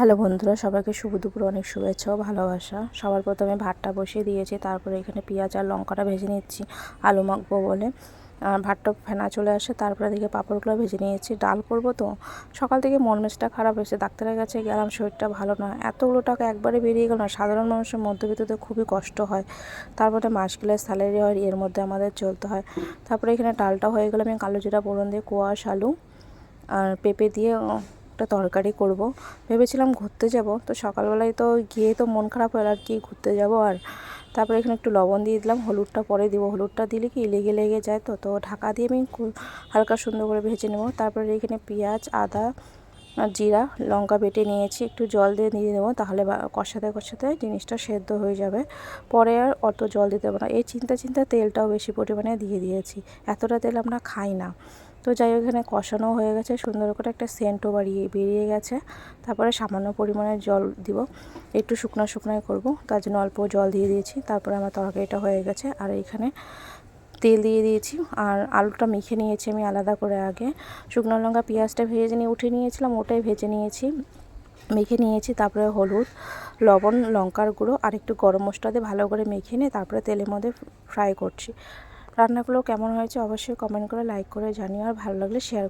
Hello বন্ধুরা, সবাইকে শুভ দুপুর, অনেক শুভেচ্ছা ভালোবাসা। সবার প্রথমে ভাতটা বসিয়ে দিয়েছি, তারপরে এখানে পেঁয়াজ আর লঙ্কাটা ভেজে নিচ্ছি, আলু মাখবো বলে। আর ভাতটা ফেনা চলে আসে, তারপরে দিকে পাঁপড়গুলো ভেজে নিয়েছি, ডাল করব তো। সকাল থেকে মন মেজটা খারাপ হয়েছে, ডাক্তারের কাছে গেলাম, শরীরটা ভালো নয়। এতগুলো টাকা একবারে বেরিয়ে গেল না, সাধারণ মানুষের মধ্যবিত্তদের খুবই কষ্ট হয়। তারপরে মাস গেলে স্যালারি হয়, এর মধ্যে আমাদের চলতে হয়। তারপরে এখানে ডালটা হয়ে গেলে আমি কালো জিরা ফোড়ন দিয়ে, কোয়াশ, আলু আর পেঁপে দিয়ে একটা তরকারি করব। ভেবেছিলাম ঘুরতে যাব, তো সকালবেলায় তো গিয়ে তো মন খারাপ হলো আর কি ঘুরতে যাব আর। তারপরে এখানে একটু লবণ দিয়ে দিলাম, হলুদটা পরে দিব। হলুদটা দিলে কি লেগে লেগে যায় তো তো ঢাকা দিয়ে আমি হালকা সুন্দর করে ভেজে নেব। তারপরে এখানে পেঁয়াজ, আদা, জিরা, লঙ্কা বেটে নিয়েছি, একটু জল দিয়ে দিয়ে দেবো, তাহলে কষাতে কষাতে জিনিসটা সেদ্ধ হয়ে যাবে। পরে আর অত জল দিতে হবে না। এই চিন্তা চিন্তা তেলটাও বেশি পরিমাণে দিয়ে দিয়েছি। এতটা তেল আমরা খাই না। তো যাই এখানে কষানো হয়ে গেছে। সুন্দর করে একটা সেন্টও বাড়িয়ে বেরিয়ে গেছে। তারপরে সামান্য পরিমাণে জল দিব। একটু শুকনো শুকনো করব। তার জন্য অল্প জল দিয়ে দিয়েছি। তারপরে আমার তরকারিটা হয়ে গেছে। আর এখানে তেল দিয়ে দিয়েছি। আর আলুটা মেখে নিয়েছি আমি আলাদা করে আগে। শুকনো লঙ্কা, পেঁয়াজটা ভেজে নিয়ে উঠে নিয়েছিলাম। ওটাই ভেজে নিয়েছি। মেখে নিয়েছি। তারপরে হলুদ, লবণ, লঙ্কার গুঁড়ো আর একটু গরম মশলা দিয়ে ভালো করে মেখে নিয়ে তারপরে তেলের মধ্যে ফ্রাই করছি। রান্নাগুলো কেমন হয়েছে অবশ্যই কমেন্ট করে লাইক করে জানিও আর ভালো লাগলে শেয়ার